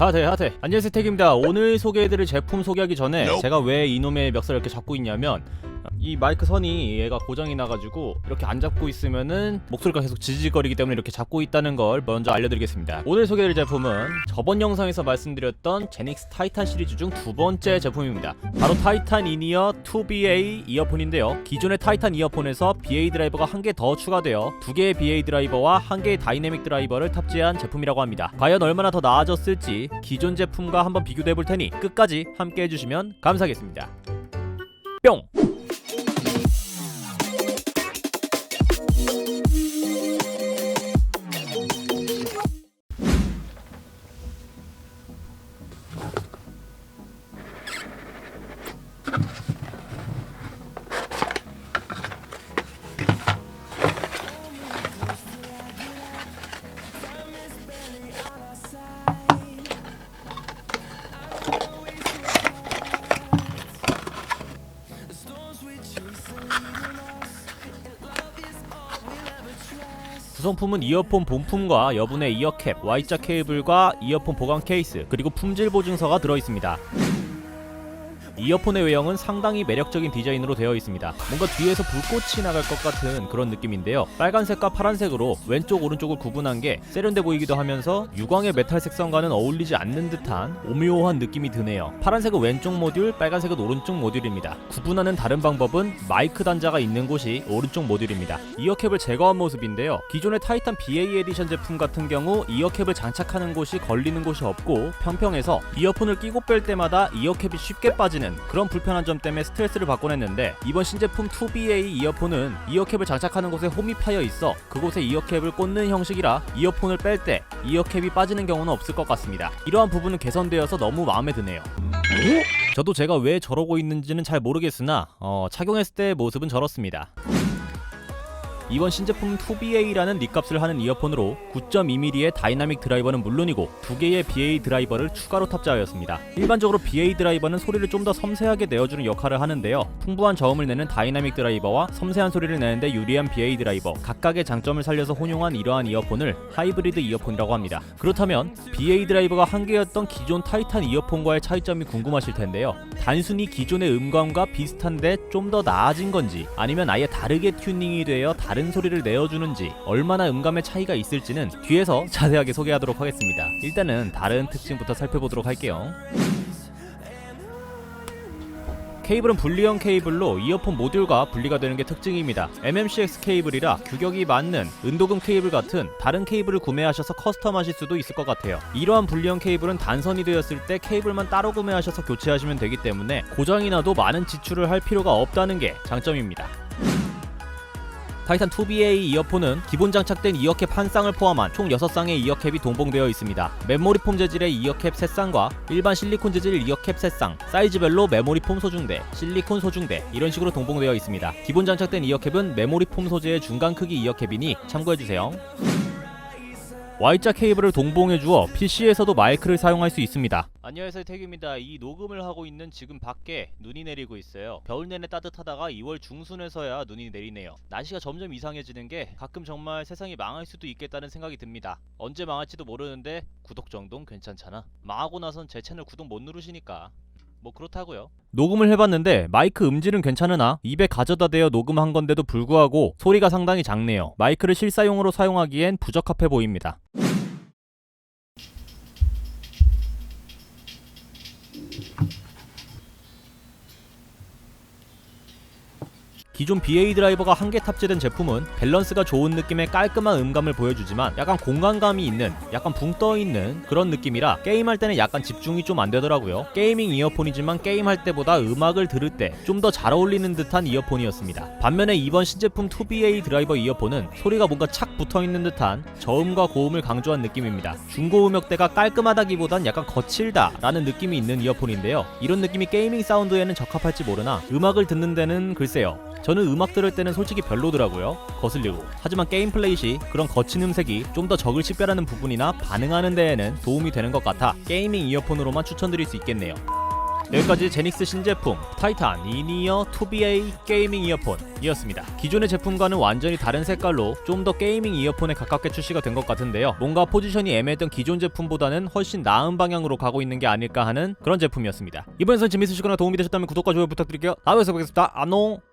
하태 하태. 안녕하세요 택입니다. 오늘 소개해드릴 제품 소개하기 전에 제가 왜 이놈의 멱살을 이렇게 잡고 있냐면 이 마이크 선이 얘가 고장이 나가지고 이렇게 안 잡고 있으면은 목소리가 계속 지지직거리기 때문에 이렇게 잡고 있다는 걸 먼저 알려드리겠습니다. 오늘 소개해드릴 제품은 저번 영상에서 말씀드렸던 제닉스 타이탄 시리즈 중 두 번째 제품입니다. 바로 타이탄 이니어 2BA 이어폰인데요. 기존의 타이탄 이어폰에서 BA 드라이버가 한 개 더 추가되어 두 개의 BA 드라이버와 한 개의 다이내믹 드라이버를 탑재한 제품이라고 합니다. 과연 얼마나 더 나아졌을지 기존 제품과 한번 비교해 볼 테니 끝까지 함께 해주시면 감사하겠습니다. 뿅! 구성품은 이어폰 본품과 여분의 이어캡, Y자 케이블과 이어폰 보관 케이스, 그리고 품질 보증서가 들어있습니다. 이어폰의 외형은 상당히 매력적인 디자인으로 되어 있습니다. 뭔가 뒤에서 불꽃이 나갈 것 같은 그런 느낌인데요. 빨간색과 파란색으로 왼쪽 오른쪽을 구분한 게 세련돼 보이기도 하면서 유광의 메탈 색상과는 어울리지 않는 듯한 오묘한 느낌이 드네요. 파란색은 왼쪽 모듈, 빨간색은 오른쪽 모듈입니다. 구분하는 다른 방법은 마이크 단자가 있는 곳이 오른쪽 모듈입니다. 이어캡을 제거한 모습인데요. 기존의 타이탄 BA 에디션 제품 같은 경우 이어캡을 장착하는 곳이 걸리는 곳이 없고 평평해서 이어폰을 끼고 뺄 때마다 이어캡이 쉽게 빠지는 그런 불편한 점 때문에 스트레스를 받곤 했는데 이번 신제품 2BA 이어폰은 이어캡을 장착하는 곳에 홈이 파여 있어 그곳에 이어캡을 꽂는 형식이라 이어폰을 뺄 때 이어캡이 빠지는 경우는 없을 것 같습니다. 이러한 부분은 개선되어서 너무 마음에 드네요. 저도 제가 왜 저러고 있는지는 잘 모르겠으나 어, 착용했을 때의 모습은 저렇습니다. 이번 신제품 2BA라는 립값을 하는 이어폰으로 9.2mm의 다이나믹 드라이버는 물론이고 두 개의 BA 드라이버를 추가로 탑재하였습니다. 일반적으로 BA 드라이버는 소리를 좀 더 섬세하게 내어주는 역할을 하는데요. 풍부한 저음을 내는 다이나믹 드라이버와 섬세한 소리를 내는데 유리한 BA 드라이버 각각의 장점을 살려서 혼용한 이러한 이어폰을 하이브리드 이어폰이라고 합니다. 그렇다면 BA 드라이버가 한 개였던 기존 타이탄 이어폰과의 차이점이 궁금하실 텐데요. 단순히 기존의 음감과 비슷한데 좀 더 나아진 건지 아니면 아예 다르게 튜닝이 되어 다른 소리를 내어주는지 얼마나 음감의 차이가 있을지는 뒤에서 자세하게 소개하도록 하겠습니다. 일단은 다른 특징부터 살펴보도록 할게요. 케이블은 분리형 케이블로 이어폰 모듈과 분리가 되는 게 특징입니다. MMCX 케이블이라 규격이 맞는 은도금 케이블 같은 다른 케이블을 구매하셔서 커스텀하실 수도 있을 것 같아요. 이러한 분리형 케이블은 단선이 되었을 때 케이블만 따로 구매하셔서 교체하시면 되기 때문에 고장이 나도 많은 지출을 할 필요가 없다는 게 장점입니다. 타이탄 2BA 이어폰은 기본 장착된 이어캡 한 쌍을 포함한 총 6쌍의 이어캡이 동봉되어 있습니다. 메모리 폼 재질의 이어캡 3쌍과 일반 실리콘 재질 이어캡 3쌍, 사이즈별로 메모리 폼 소중대, 실리콘 소중대 이런 식으로 동봉되어 있습니다. 기본 장착된 이어캡은 메모리 폼 소재의 중간 크기 이어캡이니 참고해주세요. Y자 케이블을 동봉해 주어 PC에서도 마이크를 사용할 수 있습니다. 안녕하세요 태규입니다. 이 녹음을 하고 있는 지금 밖에 눈이 내리고 있어요. 겨울 내내 따뜻하다가 2월 중순에서야 눈이 내리네요. 날씨가 점점 이상해지는 게 가끔 정말 세상이 망할 수도 있겠다는 생각이 듭니다. 언제 망할지도 모르는데 구독 정도는 괜찮잖아. 망하고 나선 제 채널 구독 못 누르시니까. 뭐 그렇다고요. 녹음을 해봤는데 마이크 음질은 괜찮으나 입에 가져다 대어 녹음한 건데도 불구하고 소리가 상당히 작네요. 마이크를 실사용으로 사용하기엔 부적합해 보입니다. 기존 BA 드라이버가 한 개 탑재된 제품은 밸런스가 좋은 느낌의 깔끔한 음감을 보여주지만 약간 공간감이 있는 약간 붕 떠 있는 그런 느낌이라 게임할 때는 약간 집중이 좀 안 되더라고요. 게이밍 이어폰이지만 게임할 때보다 음악을 들을 때 좀 더 잘 어울리는 듯한 이어폰이었습니다. 반면에 이번 신제품 2BA 드라이버 이어폰은 소리가 뭔가 착 붙어 있는 듯한 저음과 고음을 강조한 느낌입니다. 중고 음역대가 깔끔하다기보단 약간 거칠다 라는 느낌이 있는 이어폰인데요. 이런 느낌이 게이밍 사운드에는 적합할지 모르나 음악을 듣는 데는 글쎄요. 저는 음악 들을 때는 솔직히 별로더라고요. 거슬리고. 하지만 게임 플레이 시 그런 거친 음색이 좀 더 적을 식별하는 부분이나 반응하는 데에는 도움이 되는 것 같아 게이밍 이어폰으로만 추천드릴 수 있겠네요. 여기까지 제닉스 신제품 타이탄 이니어 2BA 게이밍 이어폰이었습니다. 기존의 제품과는 완전히 다른 색깔로 좀 더 게이밍 이어폰에 가깝게 출시가 된 것 같은데요. 뭔가 포지션이 애매했던 기존 제품보다는 훨씬 나은 방향으로 가고 있는 게 아닐까 하는 그런 제품이었습니다. 이번 선 재밌으시거나 도움이 되셨다면 구독과 좋아요 부탁드릴게요. 다음에서 뵙겠습니다. 안녕.